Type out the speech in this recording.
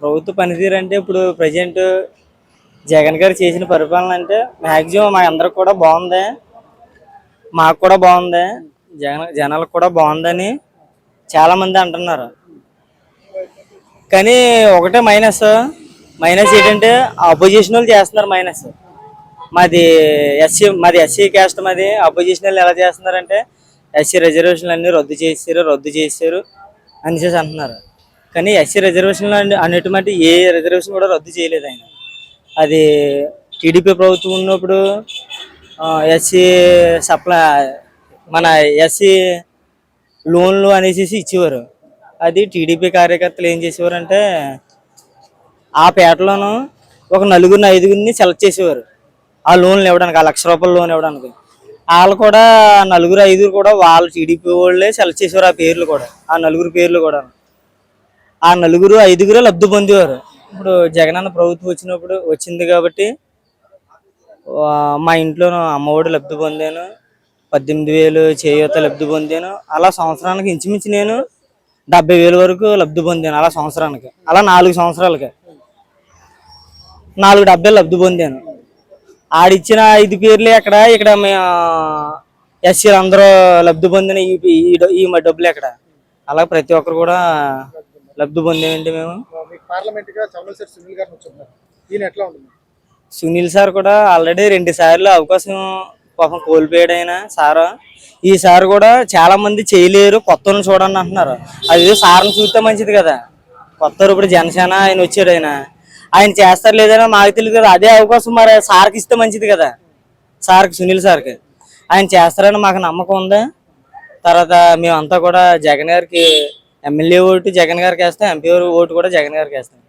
ప్రభుత్వ పనితీరు అంటే ఇప్పుడు ప్రజెంట్ జగన్ గారు చేసిన పరిపాలన అంటే మ్యాక్సిమం మా అందరికి కూడా బాగుంది. మాకు కూడా బాగుంది. జగన్ జనాలకు కూడా బాగుందని చాలామంది అంటున్నారు. కానీ ఒకటే మైనస్ మైనస్ ఏంటంటే అపోజిషన్ వాళ్ళు చేస్తున్నారు మైనస్ మాది ఎస్సీ మాది ఎస్సీ క్యాస్ట్ మాది. అపోజిషన్ వాళ్ళు ఎలా చేస్తున్నారంటే ఎస్సీ రిజర్వేషన్లు అన్నీ రద్దు చేశారు రద్దు చేశారు అని చేసి అంటున్నారు. కానీ ఎస్సీ రిజర్వేషన్లు అనేటువంటి ఏ రిజర్వేషన్ కూడా రద్దు చేయలేదు ఆయన. అది టీడీపీ ప్రభుత్వం ఉన్నప్పుడు ఎస్సీ సప్లై మన ఎస్సీ లోన్లు అనేసి ఇచ్చేవారు. అది టీడీపీ కార్యకర్తలు ఏం చేసేవారు అంటే ఆ పేటలోను ఒక నలుగురిని ఐదుగురిని సెలెక్ట్ చేసేవారు. ఆ లోన్లు ఇవ్వడానికి ఆ లక్ష రూపాయల లోన్ ఇవ్వడానికి. వాళ్ళు కూడా నలుగురు ఐదుగురు కూడా వాళ్ళు టీడీపీ వాళ్ళే సెలెక్ట్ చేసేవారు ఆ పేర్లు కూడా ఆ నలుగురు పేర్లు కూడా ఆ నలుగురు ఐదుగురే లబ్ధి పొందేవారు. ఇప్పుడు జగనన్న ప్రభుత్వం వచ్చినప్పుడు వచ్చింది కాబట్టి మా ఇంట్లో అమ్మఒడి లబ్ధి పొందాను. పద్దెనిమిది వేలు చేయూత లబ్ధి పొందాను. అలా సంవత్సరానికి ఇంచుమించు నేను డెబ్బై వేల వరకు లబ్ధి పొందాను అలా సంవత్సరానికి. అలా నాలుగు సంవత్సరాలకి. నాలుగు డెబ్బై లబ్ధి పొందాను. ఆడిచ్చిన ఐదు పేర్లు ఎక్కడ ఇక్కడ మేము ఎస్సీలు అందరూ లబ్ధి పొందిన ఈ ఈ డబ్బులు ఎక్కడ అలా ప్రతి ఒక్కరు కూడా లబ్ధి పొందామండి మేము? చంద్రశేఖర్ సునీల్ గారిని వచ్చున్నారు ఈయన ఎట్లా ఉంటుంది సునీల్ సార్ కూడా ఆల్రెడీ రెండు సార్లు అవకాశం పాపం కోల్పోయాడు ఆయన సార్. ఈ సార్ కూడా చాలా మంది చేయలేరు కొత్త చూడండి అంటున్నారు. అది సార్ని చూస్తే మంచిది కదా. కొత్త ఇప్పుడు జనసేన ఆయన వచ్చాడు ఆయన. ఆయన చేస్తారు లేదని మాకు తెలియదు కదా అదే అవకాశం మరి సార్కి ఇస్తే మంచిది కదా. సార్కి సునీల్ సార్కి. ఆయన చేస్తారని మాకు నమ్మకం ఉంది. తర్వాత మేమంతా కూడా జగన్ గారికి ఎమ్మెల్యే ఓటు జగన్ గారికి వేస్తాం ఎంపీ ఓటు కూడా జగన్ గారికి వేస్తాం.